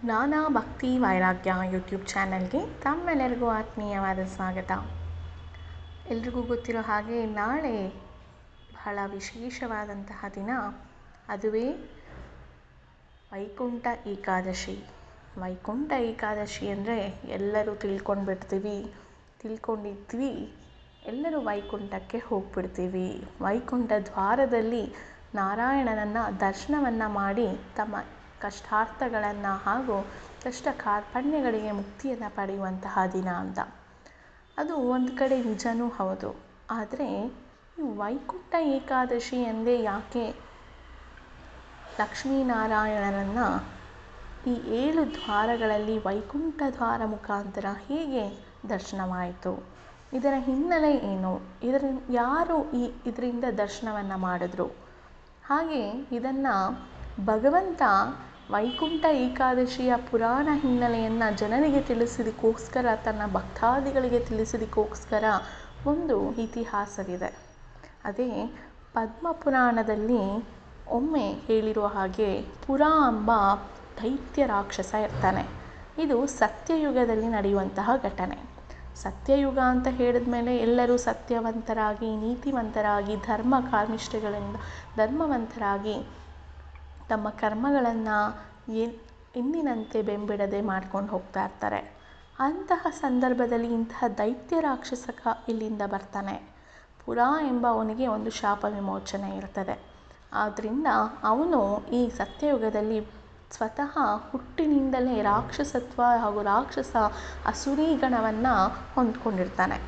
ಜ್ಞಾನ ಭಕ್ತಿ ವೈರಾಗ್ಯ ಯೂಟ್ಯೂಬ್ ಚಾನಲ್ಗೆ ತಮ್ಮೆಲ್ಲರಿಗೂ ಆತ್ಮೀಯವಾದ ಸ್ವಾಗತ. ಎಲ್ರಿಗೂ ಗೊತ್ತಿರೋ ಹಾಗೆ ನಾಳೆ ಬಹಳ ವಿಶೇಷವಾದಂತಹ ದಿನ, ಅದುವೇ ವೈಕುಂಠ ಏಕಾದಶಿ. ವೈಕುಂಠ ಏಕಾದಶಿ ಅಂದರೆ ಎಲ್ಲರೂ ತಿಳ್ಕೊಂಡು ಬಿಡ್ತೀವಿ ತಿಳ್ಕೊಂಡಿದ್ವಿ, ಎಲ್ಲರೂ ವೈಕುಂಠಕ್ಕೆ ಹೋಗ್ಬಿಡ್ತೀವಿ. ವೈಕುಂಠ ದ್ವಾರದಲ್ಲಿ ನಾರಾಯಣನನ್ನು ದರ್ಶನವನ್ನು ಮಾಡಿ ತಮ್ಮ ಕಷ್ಟಾರ್ಥಗಳನ್ನು ಹಾಗೂ ಕಷ್ಟ ಕಾರ್ಪಣ್ಯಗಳಿಗೆ ಮುಕ್ತಿಯನ್ನು ಪಡೆಯುವಂತಹ ದಿನ ಅಂತ. ಅದು ಒಂದು ಕಡೆ ನಿಜನೂ ಹೌದು. ಆದರೆ ಈ ವೈಕುಂಠ ಏಕಾದಶಿ ಎಂದೇ ಯಾಕೆ ಲಕ್ಷ್ಮೀನಾರಾಯಣನನ್ನು ಈ ಏಳು ದ್ವಾರಗಳಲ್ಲಿ ವೈಕುಂಠ ದ್ವಾರ ಮುಖಾಂತರ ಹೇಗೆ ದರ್ಶನವಾಯಿತು? ಇದರ ಹಿನ್ನೆಲೆ ಏನು? ಇದರ ಯಾರು ಈ ಇದರಿಂದ ದರ್ಶನವನ್ನು ಮಾಡಿದ್ರು? ಹಾಗೆ ಇದನ್ನು ಭಗವಂತ ವೈಕುಂಠ ಏಕಾದಶಿಯ ಪುರಾಣ ಹಿನ್ನೆಲೆಯನ್ನು ಜನರಿಗೆ ತಿಳಿಸಿದಕ್ಕೋಸ್ಕರ, ತನ್ನ ಭಕ್ತಾದಿಗಳಿಗೆ ತಿಳಿಸಿದಕ್ಕೋಸ್ಕರ ಒಂದು ಇತಿಹಾಸವಿದೆ. ಅದೇ ಪದ್ಮ ಪುರಾಣದಲ್ಲಿ ಒಮ್ಮೆ ಹೇಳಿರುವ ಹಾಗೆ ಪುರ ಎಂಬ ದೈತ್ಯ ರಾಕ್ಷಸ ಇರ್ತಾನೆ. ಇದು ಸತ್ಯಯುಗದಲ್ಲಿ ನಡೆಯುವಂತಹ ಘಟನೆ. ಸತ್ಯಯುಗ ಅಂತ ಹೇಳಿದ ಮೇಲೆ ಎಲ್ಲರೂ ಸತ್ಯವಂತರಾಗಿ, ನೀತಿವಂತರಾಗಿ, ಧರ್ಮ ಕಾರ್ಮಿಷ್ಠಗಳಿಂದ ಧರ್ಮವಂತರಾಗಿ ತಮ್ಮ ಕರ್ಮಗಳನ್ನು ಎಂದಿನಂತೆ ಬೆಂಬಿಡದೆ ಮಾಡ್ಕೊಂಡು ಹೋಗ್ತಾ ಇರ್ತಾರೆ. ಅಂತಹ ಸಂದರ್ಭದಲ್ಲಿ ಇಂತಹ ದೈತ್ಯ ರಾಕ್ಷಸಕ ಇಲ್ಲಿಂದ ಬರ್ತಾನೆ. ಪುರ ಎಂಬ ಅವನಿಗೆ ಒಂದು ಶಾಪ ವಿಮೋಚನೆ ಇರ್ತದೆ. ಆದ್ದರಿಂದ ಅವನು ಈ ಸತ್ಯಯುಗದಲ್ಲಿ ಸ್ವತಃ ಹುಟ್ಟಿನಿಂದಲೇ ರಾಕ್ಷಸತ್ವ ಹಾಗೂ ರಾಕ್ಷಸ ಅಸುರಿ ಗಣವನ್ನು ಹೊಂದ್ಕೊಂಡಿರ್ತಾನೆ.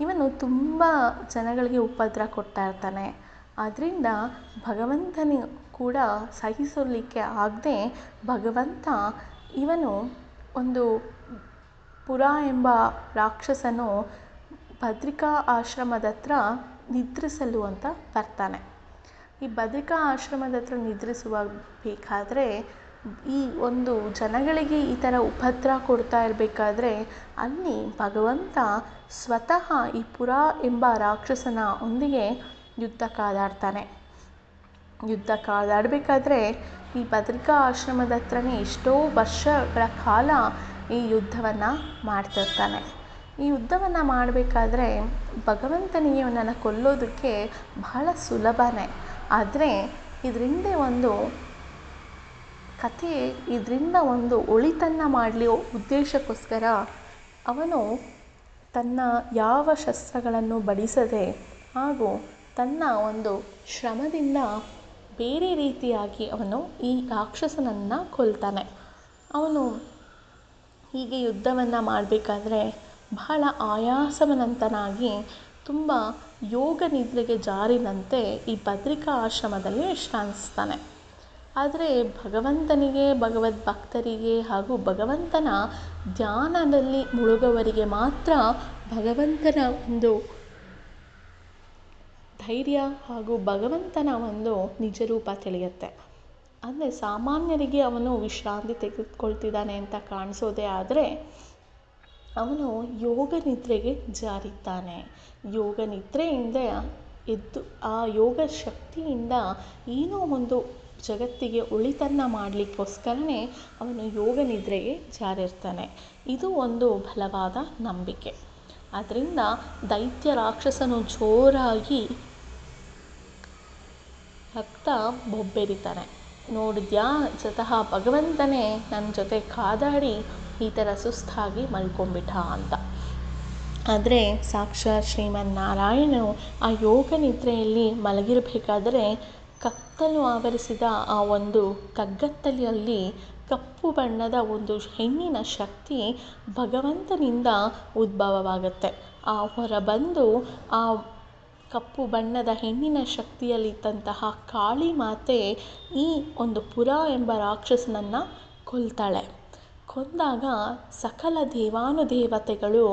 ಇವನು ತುಂಬ ಜನಗಳಿಗೆ ಉಪದ್ರ ಕೊಡ್ತಾ ಇರ್ತಾನೆ. ಆದ್ದರಿಂದ ಭಗವಂತನು ಕೂಡ ಸಹಿಸಲಿಕ್ಕೆ ಆಗದೆ ಭಗವಂತ ಇವನು ಒಂದು ಪುರ ಎಂಬ ರಾಕ್ಷಸನು ಭದ್ರಿಕಾ ಆಶ್ರಮದ ಹತ್ರ ನಿದ್ರಿಸಲು ಅಂತ ಬರ್ತಾನೆ. ಈ ಭದ್ರಿಕಾ ಆಶ್ರಮದ ಹತ್ರ ನಿದ್ರಿಸುವ ಬೇಕಾದರೆ ಈ ಒಂದು ಜನಗಳಿಗೆ ಈ ಥರ ಉಪದ್ರ ಕೊಡ್ತಾ ಇರಬೇಕಾದ್ರೆ ಅಲ್ಲಿ ಭಗವಂತ ಸ್ವತಃ ಈ ಪುರ ಎಂಬ ರಾಕ್ಷಸನ ಒಂದಿಗೆ ಯುದ್ಧ ಕಾದಾಡ್ತಾನೆ. ಯುದ್ಧ ಕಾದಾಡಬೇಕಾದ್ರೆ ಈ ಭದ್ರಿಕಾ ಆಶ್ರಮದ ಹತ್ರನೇ ಎಷ್ಟೋ ವರ್ಷಗಳ ಕಾಲ ಈ ಯುದ್ಧವನ್ನು ಮಾಡ್ತಿರ್ತಾನೆ ಈ ಯುದ್ಧವನ್ನು ಮಾಡಬೇಕಾದ್ರೆ ಭಗವಂತನಿಗೆ ಅವನನ್ನು ಕೊಲ್ಲೋದಕ್ಕೆ ಬಹಳ ಸುಲಭನೇ. ಆದರೆ ಇದರಿಂದ ಒಂದು ಕಥೆ, ಇದರಿಂದ ಒಂದು ಒಳಿತನ್ನು ಮಾಡಲಿ ಉದ್ದೇಶಕ್ಕೋಸ್ಕರ ಅವನು ತನ್ನ ಯಾವ ಶಸ್ತ್ರಗಳನ್ನು ಬಡಿಸದೆ ಹಾಗೂ ತನ್ನ ಒಂದು ಶ್ರಮದಿಂದ ಬೇರೆ ರೀತಿಯಾಗಿ ಅವನು ಈ ರಾಕ್ಷಸನನ್ನು ಕೊಲ್ತಾನೆ. ಅವನು ಹೀಗೆ ಯುದ್ಧವನ್ನು ಮಾಡಬೇಕಾದ್ರೆ ಬಹಳ ಆಯಾಸವನಂತನಾಗಿ ತುಂಬ ಯೋಗ ನಿದ್ರೆಗೆ ಜಾರಿನಂತೆ ಈ ಭದ್ರಿಕಾ ಆಶ್ರಮದಲ್ಲಿ ವಿಶ್ರಾಂತಿಸ್ತಾನೆ. ಆದರೆ ಭಗವಂತನಿಗೆ ಭಗವದ್ ಭಕ್ತರಿಗೆ ಹಾಗೂ ಭಗವಂತನ ಧ್ಯಾನದಲ್ಲಿ ಮುಳುಗುವವರಿಗೆ ಮಾತ್ರ ಭಗವಂತನ ಒಂದು ಧೈರ್ಯ ಹಾಗೂ ಭಗವಂತನ ಒಂದು ನಿಜರೂಪ ತಿಳಿಯುತ್ತೆ. ಅಂದರೆ ಸಾಮಾನ್ಯರಿಗೆ ಅವನು ವಿಶ್ರಾಂತಿ ತೆಗೆದುಕೊಳ್ತಿದ್ದಾನೆ ಅಂತ ಕಾಣಿಸೋದೇ ಆದರೆ ಅವನು ಯೋಗ ನಿದ್ರೆಗೆ ಜಾರಿದ್ದಾನೆ. ಯೋಗ ನಿದ್ರೆಯಿಂದ ಎದ್ದು ಆ ಯೋಗ ಶಕ್ತಿಯಿಂದ ಏನೋ ಒಂದು ಜಗತ್ತಿಗೆ ಉಳಿತನ್ನ ಮಾಡಲಿಕ್ಕೋಸ್ಕರನೇ ಅವನು ಯೋಗ ನಿದ್ರೆಗೆ ಜಾರಿರ್ತಾನೆ. ಇದು ಒಂದು ಬಲವಾದ ನಂಬಿಕೆ. ಆದ್ದರಿಂದ ದೈತ್ಯ ರಾಕ್ಷಸನು ಜೋರಾಗಿ ರಕ್ತ ಬೊಬ್ಬೆರಿತಾನೆ. ನೋಡಿದ್ಯಾ? ಸ್ವತಃ ಭಗವಂತನೇ ನನ್ನ ಜೊತೆ ಕಾದಾಡಿ ಈ ಥರ ಸುಸ್ತಾಗಿ ಮಲ್ಕೊಂಬಿಟ್ಟ ಅಂತ. ಆದರೆ ಸಾಕ್ಷಾತ್ ಶ್ರೀಮನ್ನಾರಾಯಣನು ಆ ಯೋಗ ನಿದ್ರೆಯಲ್ಲಿ ಮಲಗಿರಬೇಕಾದರೆ ಕತ್ತಲು ಆವರಿಸಿದ ಆ ಒಂದು ಕಗ್ಗತ್ತಲೆಯಲ್ಲಿ ಕಪ್ಪು ಬಣ್ಣದ ಒಂದು ಹೆಣ್ಣಿನ ಶಕ್ತಿ ಭಗವಂತನಿಂದ ಉದ್ಭವವಾಗುತ್ತೆ. ಆ ಹೊರಬಂದು ಆ ಕಪ್ಪು ಬಣ್ಣದ ಹೆಣ್ಣಿನ ಶಕ್ತಿಯಲ್ಲಿದ್ದಂತಹ ಕಾಳಿ ಮಾತೆ ಈ ಒಂದು ಪುರ ಎಂಬ ರಾಕ್ಷಸನನ್ನು ಕೊಲ್ತಾಳೆ. ಕೊಂದಾಗ ಸಕಲ ದೇವಾನುದೇವತೆಗಳು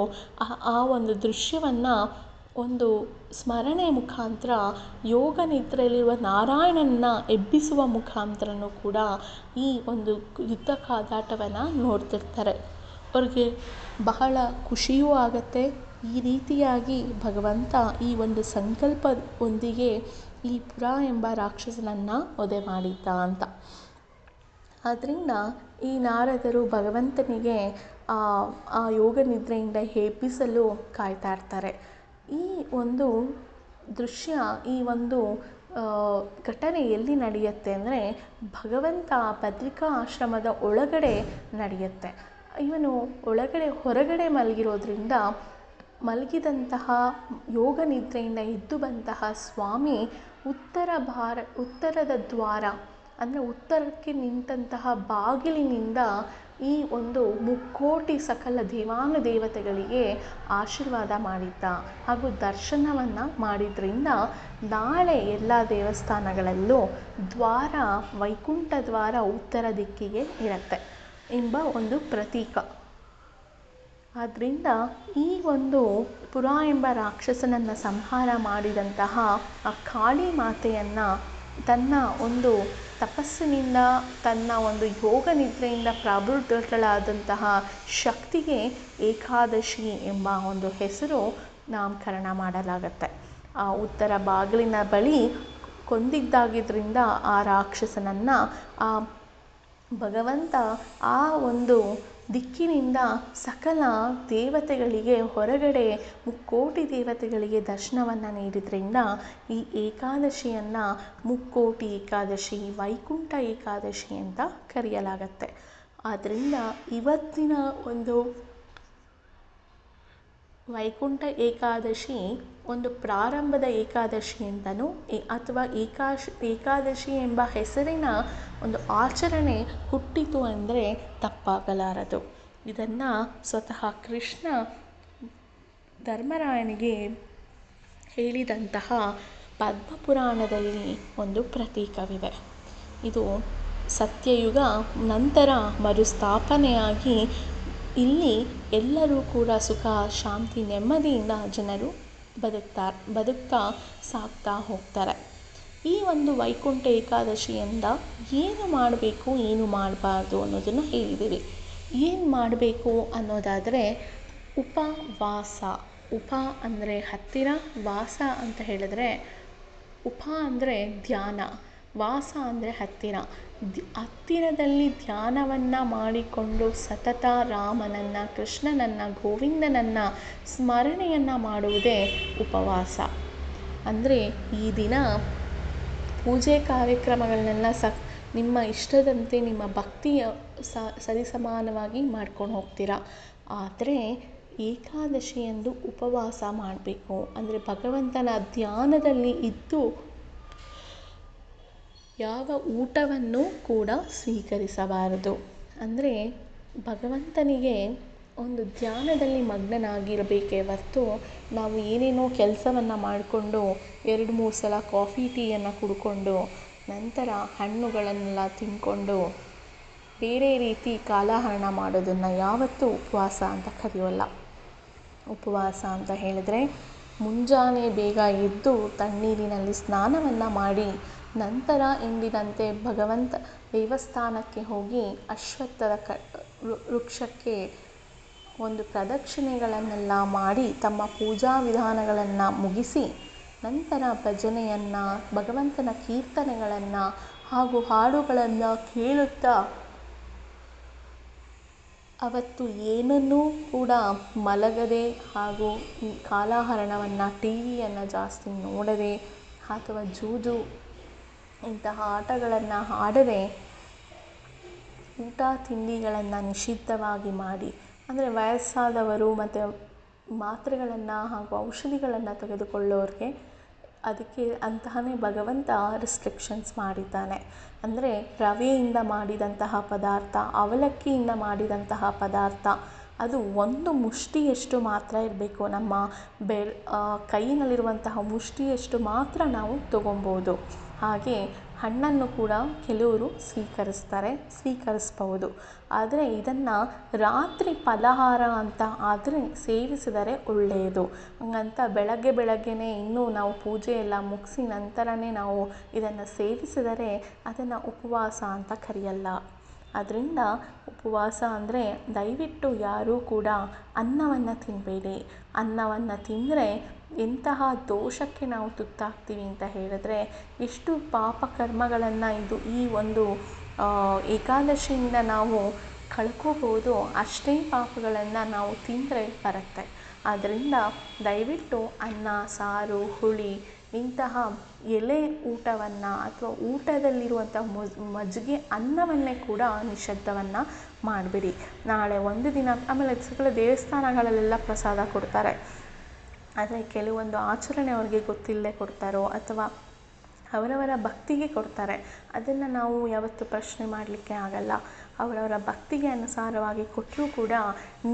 ಆ ಒಂದು ದೃಶ್ಯವನ್ನು ಒಂದು ಸ್ಮರಣೆ ಮುಖಾಂತರ, ಯೋಗ ನಿದ್ರೆಯಲ್ಲಿರುವ ನಾರಾಯಣನ ಎಬ್ಬಿಸುವ ಮುಖಾಂತರನೂ ಕೂಡ ಈ ಒಂದು ಯುದ್ಧ ಕಾದಾಟವನ್ನು ನೋಡ್ತಿರ್ತಾರೆ. ಅವ್ರಿಗೆ ಬಹಳ ಖುಷಿಯೂ ಆಗುತ್ತೆ ಈ ರೀತಿಯಾಗಿ ಭಗವಂತ ಈ ಒಂದು ಸಂಕಲ್ಪದೊಂದಿಗೆ ಈ ಪುರ ಎಂಬ ರಾಕ್ಷಸನನ್ನು ಒದೆ ಮಾಡಿದ್ದ ಅಂತ. ಆದ್ದರಿಂದ ಈ ನಾರದರು ಭಗವಂತನಿಗೆ ಆ ಯೋಗ ನಿದ್ರೆಯಿಂದ ಹೇಪಿಸಲು ಕಾಯ್ತಾ ಇರ್ತಾರೆ. ಈ ಒಂದು ದೃಶ್ಯ, ಈ ಒಂದು ಘಟನೆ ಎಲ್ಲಿ ನಡೆಯುತ್ತೆ ಅಂದರೆ ಭಗವಂತ ಪತ್ರಿಕಾ ಆಶ್ರಮದ ಒಳಗಡೆ ನಡೆಯುತ್ತೆ. ಇವನು ಒಳಗಡೆ, ಹೊರಗಡೆ ಮಲಗಿರೋದ್ರಿಂದ ಮಲಗಿದಂತಹ ಯೋಗ ನಿದ್ರೆಯಿಂದ ಎದ್ದು ಬಂತಹ ಸ್ವಾಮಿ ಉತ್ತರ ಭಾರ, ಉತ್ತರದ ದ್ವಾರ, ಅಂದರೆ ಉತ್ತರಕ್ಕೆ ನಿಂತಹ ಬಾಗಿಲಿನಿಂದ ಈ ಒಂದು ಮುಕ್ಕೋಟಿ ಸಕಲ ದೇವಾನುದೇವತೆಗಳಿಗೆ ಆಶೀರ್ವಾದ ಮಾಡಿದ್ದ ಹಾಗೂ ದರ್ಶನವನ್ನು ಮಾಡಿದ್ರಿಂದ ನಾಳೆ ಎಲ್ಲ ದೇವಸ್ಥಾನಗಳಲ್ಲೂ ದ್ವಾರ, ವೈಕುಂಠ ದ್ವಾರ ಉತ್ತರ ದಿಕ್ಕಿಗೆ ಇರುತ್ತೆ ಎಂಬ ಒಂದು ಪ್ರತೀಕ. ಆದ್ದರಿಂದ ಈ ಒಂದು ಪುರ ಎಂಬ ರಾಕ್ಷಸನನ್ನು ಸಂಹಾರ ಮಾಡಿದಂತಹ ಆ ಕಾಳಿ ಮಾತೆಯನ್ನು ತನ್ನ ಒಂದು ತಪಸ್ಸಿನಿಂದ, ತನ್ನ ಒಂದು ಯೋಗ ನಿದ್ರೆಯಿಂದ ಪ್ರಾಬುದ್ಧಳಾದಂತಹ ಶಕ್ತಿಗೆ ಏಕಾದಶಿ ಎಂಬ ಒಂದು ಹೆಸರು ನಾಮಕರಣ ಮಾಡಲಾಗತ್ತೆ. ಆ ಉತ್ತರ ಬಾಗಿಲಿನ ಬಳಿ ಕೊಂದಿದ್ದಾಗಿದ್ದರಿಂದ ಆ ರಾಕ್ಷಸನನ್ನು ಆ ಭಗವಂತ ಆ ಒಂದು ದಿಕ್ಕಿನಿಂದ ಸಕಲ ದೇವತೆಗಳಿಗೆ ಹೊರಗಡೆ ಮುಕ್ಕೋಟಿ ದೇವತೆಗಳಿಗೆ ದರ್ಶನವನ್ನು ನೀಡಿದ್ರಿಂದ ಈ ಏಕಾದಶಿಯನ್ನು ಮುಕ್ಕೋಟಿ ಏಕಾದಶಿ, ವೈಕುಂಠ ಏಕಾದಶಿ ಅಂತ ಕರೆಯಲಾಗತ್ತೆ. ಆದ್ದರಿಂದ ಇವತ್ತಿನ ಒಂದು ವೈಕುಂಠ ಏಕಾದಶಿ ಒಂದು ಪ್ರಾರಂಭದ ಏಕಾದಶಿ ಅಂತಲೂ ಅಥವಾ ಏಕಾಶ್, ಏಕಾದಶಿ ಎಂಬ ಹೆಸರಿನ ಒಂದು ಆಚರಣೆ ಹುಟ್ಟಿತು ಅಂದರೆ ತಪ್ಪಾಗಲಾರದು. ಇದನ್ನು ಸ್ವತಃ ಕೃಷ್ಣ ಧರ್ಮರಾಯನಿಗೆ ಹೇಳಿದಂತಹ ಪದ್ಮಪುರಾಣದಲ್ಲಿ ಒಂದು ಪ್ರತೀಕವಿದೆ. ಇದು ಸತ್ಯಯುಗ ನಂತರ ಮರುಸ್ಥಾಪನೆಯಾಗಿ ಇಲ್ಲಿ ಎಲ್ಲರೂ ಕೂಡ ಸುಖ, ಶಾಂತಿ, ನೆಮ್ಮದಿಯಿಂದ ಜನರು ಬದುಕ್ತಾ ಬದುಕ್ತಾ ಸಾಗ್ತಾ ಹೋಗ್ತಾರೆ. ಈ ಒಂದು ವೈಕುಂಠ ಏಕಾದಶಿಯಿಂದ ಏನು ಮಾಡಬೇಕು, ಏನು ಮಾಡಬಾರ್ದು ಅನ್ನೋದನ್ನು ಹೇಳಿದ್ದೀವಿ ಏನು ಮಾಡಬೇಕು ಅನ್ನೋದಾದರೆ ಉಪವಾಸ ಉಪ ಅಂದರೆ ಹತ್ತಿರ, ವಾಸ ಅಂತ ಹೇಳಿದ್ರೆ ಉಪ ಅಂದರೆ ಧ್ಯಾನ. ವಾಸ ಅಂದರೆ ಹತ್ತಿರ. ಹತ್ತಿರದಲ್ಲಿ ಧ್ಯಾನವನ್ನು ಮಾಡಿಕೊಂಡು ಸತತ ರಾಮನನ್ನು, ಕೃಷ್ಣನನ್ನು, ಗೋವಿಂದನನ್ನು ಸ್ಮರಣೆಯನ್ನು ಮಾಡುವುದೇ ಉಪವಾಸ. ಅಂದರೆ ಈ ದಿನ ಪೂಜೆ ಕಾರ್ಯಕ್ರಮಗಳನ್ನೆಲ್ಲ ಸ ನಿಮ್ಮ ಇಷ್ಟದಂತೆ ನಿಮ್ಮ ಭಕ್ತಿಯ ಸರಿಸಮಾನವಾಗಿ ಮಾಡ್ಕೊಂಡು ಹೋಗ್ತೀರಾ? ಆದರೆ ಏಕಾದಶಿಯಂದು ಉಪವಾಸ ಮಾಡಬೇಕು. ಅಂದರೆ ಭಗವಂತನ ಧ್ಯಾನದಲ್ಲಿ ಇದ್ದು ಯಾವ ಊಟವನ್ನು ಕೂಡ ಸ್ವೀಕರಿಸಬಾರದು. ಅಂದರೆ ಭಗವಂತನಿಗೆ ಒಂದು ಧ್ಯಾನದಲ್ಲಿ ಮಗ್ನನಾಗಿರಬೇಕೇ ಹೊರ್ತು ನಾವು ಏನೇನೋ ಕೆಲಸವನ್ನು ಮಾಡಿಕೊಂಡು ಎರಡು ಮೂರು ಸಲ ಕಾಫಿ, ಟೀಯನ್ನು ಕುಡ್ಕೊಂಡು ನಂತರ ಹಣ್ಣುಗಳನ್ನೆಲ್ಲ ತಿಂದ್ಕೊಂಡು ಬೇರೆ ರೀತಿ ಕಾಲಹರಣ ಮಾಡೋದನ್ನು ಯಾವತ್ತೂ ಉಪವಾಸ ಅಂತ ಕರೆಯೋಲ್ಲ. ಉಪವಾಸ ಅಂತ ಹೇಳಿದ್ರೆ ಮುಂಜಾನೆ ಬೇಗ ಎದ್ದು ತಣ್ಣೀರಿನಲ್ಲಿ ಸ್ನಾನವನ್ನು ಮಾಡಿ ನಂತರ ಎಂದಿನಂತೆ ಭಗವಂತ ದೇವಸ್ಥಾನಕ್ಕೆ ಹೋಗಿ ಅಶ್ವತ್ಥದ ಕ ವೃಕ್ಷಕ್ಕೆ ಒಂದು ಪ್ರದಕ್ಷಿಣೆಗಳನ್ನೆಲ್ಲ ಮಾಡಿ ತಮ್ಮ ಪೂಜಾ ವಿಧಾನಗಳನ್ನು ಮುಗಿಸಿ ನಂತರ ಭಜನೆಯನ್ನು, ಭಗವಂತನ ಕೀರ್ತನೆಗಳನ್ನು ಹಾಗೂ ಹಾಡುಗಳನ್ನು ಕೇಳುತ್ತಾ ಅವತ್ತು ಏನನ್ನೂ ಕೂಡ ಮಲಗದೆ ಹಾಗೂ ಕಾಲಹರಣವನ್ನು ಟಿ ವಿಯನ್ನು ಜಾಸ್ತಿ ನೋಡದೆ ಅಥವಾ ಜೂಜು ಇಂತಹ ಆಟಗಳನ್ನು ಆಡದೆ ಊಟ ತಿಂಡಿಗಳನ್ನು ನಿಷಿದ್ಧವಾಗಿ ಮಾಡಿ, ಅಂದರೆ ವಯಸ್ಸಾದವರು ಮತ್ತು ಮಾತ್ರೆಗಳನ್ನು ಹಾಗೂ ಔಷಧಿಗಳನ್ನು ತೆಗೆದುಕೊಳ್ಳೋರಿಗೆ ಅದಕ್ಕೆ ಅಂತಲೇ ಭಗವಂತ ರಿಸ್ಟ್ರಿಕ್ಷನ್ಸ್ ಮಾಡಿದ್ದಾನೆ. ಅಂದರೆ ರವೆಯಿಂದ ಮಾಡಿದಂತಹ ಪದಾರ್ಥ, ಅವಲಕ್ಕಿಯಿಂದ ಮಾಡಿದಂತಹ ಪದಾರ್ಥ ಅದು ಒಂದು ಮುಷ್ಟಿಯಷ್ಟು ಮಾತ್ರ ಇರಬೇಕು. ನಮ್ಮ ಬೆ ಕೈಯಲ್ಲಿರುವಂತಹ ಮುಷ್ಟಿಯಷ್ಟು ಮಾತ್ರ ನಾವು ತೊಗೊಬೋದು ಹಾಗೆ ಹಣ್ಣನ್ನು ಕೂಡ ಕೆಲವರು ಸ್ವೀಕರಿಸ್ತಾರೆ ಸ್ವೀಕರಿಸ್ಬೌದು ಆದರೆ ಇದನ್ನು ರಾತ್ರಿ ಫಲಹಾರ ಅಂತ ಆದರೆ ಸೇವಿಸಿದರೆ ಒಳ್ಳೆಯದು ಹಂಗಂತ ಬೆಳಗ್ಗೆ ಬೆಳಗ್ಗೆಯೇ ಇನ್ನೂ ನಾವು ಪೂಜೆ ಎಲ್ಲ ಮುಗಿಸಿ ನಂತರವೇ ನಾವು ಇದನ್ನು ಸೇವಿಸಿದರೆ ಅದನ್ನು ಉಪವಾಸ ಅಂತ ಕರೆಯಲ್ಲ. ಅದರಿಂದ ಉಪವಾಸ ಅಂದರೆ ದಯವಿಟ್ಟು ಯಾರೂ ಕೂಡ ಅನ್ನವನ್ನು ತಿನ್ನಬೇಡಿ ಅನ್ನವನ್ನು ತಿಂದರೆ ಎಂತಹ ದೋಷಕ್ಕೆ ನಾವು ತುತ್ತಾಗ್ತೀವಿ ಅಂತ ಹೇಳಿದ್ರೆ ಎಷ್ಟು ಪಾಪ ಕರ್ಮಗಳನ್ನು ಇದು ಈ ಒಂದು ಏಕಾದಶಿಯಿಂದ ನಾವು ಕಳ್ಕೋಬೋದು ಅಷ್ಟೇ ಪಾಪಗಳನ್ನು ನಾವು ತಿಂದರೆ ಬರುತ್ತೆ. ಆದ್ದರಿಂದ ದಯವಿಟ್ಟು ಅನ್ನ, ಸಾರು, ಹುಳಿ ಇಂತಹ ಎಲೆ ಊಟವನ್ನು ಅಥವಾ ಊಟದಲ್ಲಿರುವಂಥ ಮಜ್ಜಿಗೆ ಅನ್ನವನ್ನೇ ಕೂಡ ನಿಷಿದ್ಧವನ್ನು ಮಾಡಬೇಡಿ. ನಾಳೆ ಒಂದು ದಿನ, ಆಮೇಲೆ ಸಕಲ ದೇವಸ್ಥಾನಗಳಲ್ಲೆಲ್ಲ ಪ್ರಸಾದ ಕೊಡ್ತಾರೆ. ಆದರೆ ಕೆಲವೊಂದು ಆಚರಣೆ ಅವ್ರಿಗೆ ಗೊತ್ತಿಲ್ಲದೆ ಕೊಡ್ತಾರೋ ಅಥವಾ ಅವರವರ ಭಕ್ತಿಗೆ ಕೊಡ್ತಾರೆ. ಅದನ್ನು ನಾವು ಯಾವತ್ತೂ ಪ್ರಶ್ನೆ ಮಾಡಲಿಕ್ಕೆ ಆಗಲ್ಲ. ಅವರವರ ಭಕ್ತಿಗೆ ಅನುಸಾರವಾಗಿ ಕೊಟ್ಟರೂ ಕೂಡ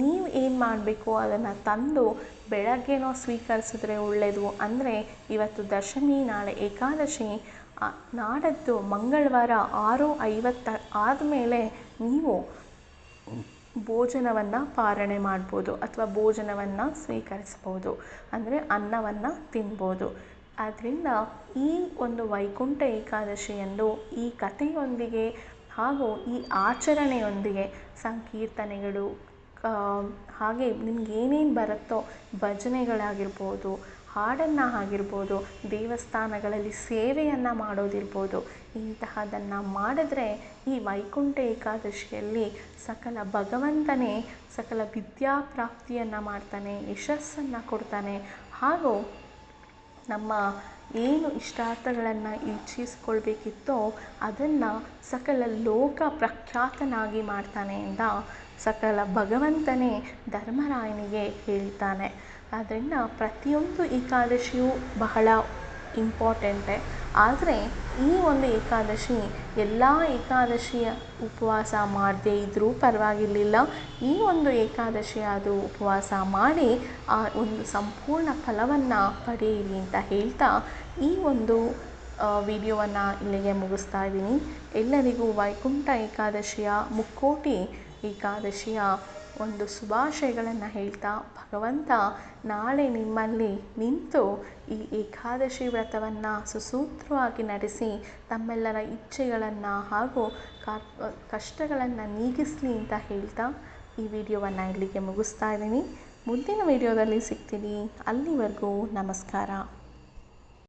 ನೀವು ಏನು ಮಾಡಬೇಕು ಅದನ್ನು ತಂದು ಬೆಳಗ್ಗೆನೋ ಸ್ವೀಕರಿಸಿದ್ರೆ ಒಳ್ಳೆಯದು ಅಂದರೆ ಇವತ್ತು ದಶಮಿ, ನಾಳೆ ಏಕಾದಶಿ ನಾಡದ್ದು ಮಂಗಳವಾರ ಆರು ಐವತ್ತ, ಆದಮೇಲೆ ನೀವು ಭೋಜನವನ್ನು ಪಾರಣೆ ಮಾಡ್ಬೋದು ಅಥವಾ ಭೋಜನವನ್ನು ಸ್ವೀಕರಿಸ್ಬೋದು. ಅಂದರೆ ಅನ್ನವನ್ನು ತಿನ್ಬೋದು. ಆದ್ದರಿಂದ ಈ ಒಂದು ವೈಕುಂಠ ಏಕಾದಶಿಯಂದು ಈ ಕಥೆಯೊಂದಿಗೆ ಹಾಗೂ ಈ ಆಚರಣೆಯೊಂದಿಗೆ ಸಂಕೀರ್ತನೆಗಳು ಹಾಗೆ ನಿಮ್ಗೆ ಏನೇನು ಬರುತ್ತೋ ಭಜನೆಗಳಾಗಿರ್ಬೋದು, ಹಾಡನ್ನು ಆಗಿರ್ಬೋದು, ದೇವಸ್ಥಾನಗಳಲ್ಲಿ ಸೇವೆಯನ್ನು ಮಾಡೋದಿರ್ಬೋದು, ಇಂತಹದನ್ನು ಮಾಡಿದ್ರೆ ಈ ವೈಕುಂಠ ಏಕಾದಶಿಯಲ್ಲಿ ಸಕಲ ಭಗವಂತನೇ ಸಕಲ ವಿದ್ಯಾಪ್ರಾಪ್ತಿಯನ್ನು ಮಾಡ್ತಾನೆ, ಯಶಸ್ಸನ್ನು ಕೊಡ್ತಾನೆ ಹಾಗೂ ನಮ್ಮ ಏನು ಇಷ್ಟಾರ್ಥಗಳನ್ನು ಇಚ್ಛಿಸ್ಕೊಳ್ಬೇಕಿತ್ತೋ ಅದನ್ನು ಸಕಲ ಲೋಕ ಪ್ರಖ್ಯಾತನಾಗಿ ಮಾಡ್ತಾನೆ ಅಂತ ಸಕಲ ಭಗವಂತನೇ ಧರ್ಮರಾಯನಿಗೆ ಹೇಳ್ತಾನೆ. ಆದ್ದರಿಂದ ಪ್ರತಿಯೊಂದು ಏಕಾದಶಿಯೂ ಬಹಳ ಇಂಪಾರ್ಟೆಂಟೆ ಆದರೆ ಈ ಒಂದು ಏಕಾದಶಿ ಎಲ್ಲ ಏಕಾದಶಿಯ ಉಪವಾಸ ಮಾಡದೇ ಇದ್ದರೂ ಪರವಾಗಿರ್ಲಿಲ್ಲ. ಈ ಒಂದು ಏಕಾದಶಿ ಆದರೂ ಉಪವಾಸ ಮಾಡಿ, ಆ ಒಂದು ಸಂಪೂರ್ಣ ಫಲವನ್ನು ಪಡೆಯಿರಿ ಅಂತ ಹೇಳ್ತಾ ಈ ಒಂದು ವಿಡಿಯೋವನ್ನು ಇಲ್ಲಿಗೆ ಮುಗಿಸ್ತಾ ಇದ್ದೀನಿ. ಎಲ್ಲರಿಗೂ ವೈಕುಂಠ ಏಕಾದಶಿಯ ಮುಕ್ಕೋಟಿ ಏಕಾದಶಿಯ ಒಂದು ಶುಭಾಶಯಗಳನ್ನು ಹೇಳ್ತಾ, ಭಗವಂತ, ನಾಳೆ ನಿಮ್ಮಲ್ಲಿ ನಿಂತು ಈ ಏಕಾದಶಿ ವ್ರತವನ್ನು ಸುಸೂತ್ರವಾಗಿ ನಡೆಸಿ, ತಮ್ಮೆಲ್ಲರ ಇಚ್ಛೆಗಳನ್ನು ಹಾಗೂ ಕಷ್ಟಗಳನ್ನು ನೀಗಿಸಲಿ ಅಂತ ಹೇಳ್ತಾ ಈ ವಿಡಿಯೋವನ್ನು ಇಲ್ಲಿಗೆ ಮುಗಿಸ್ತಾ ಇದ್ದೀನಿ. ಮುಂದಿನ ವಿಡಿಯೋದಲ್ಲಿ ಸಿಗ್ತೀನಿ. ಅಲ್ಲಿವರೆಗೂ ನಮಸ್ಕಾರ.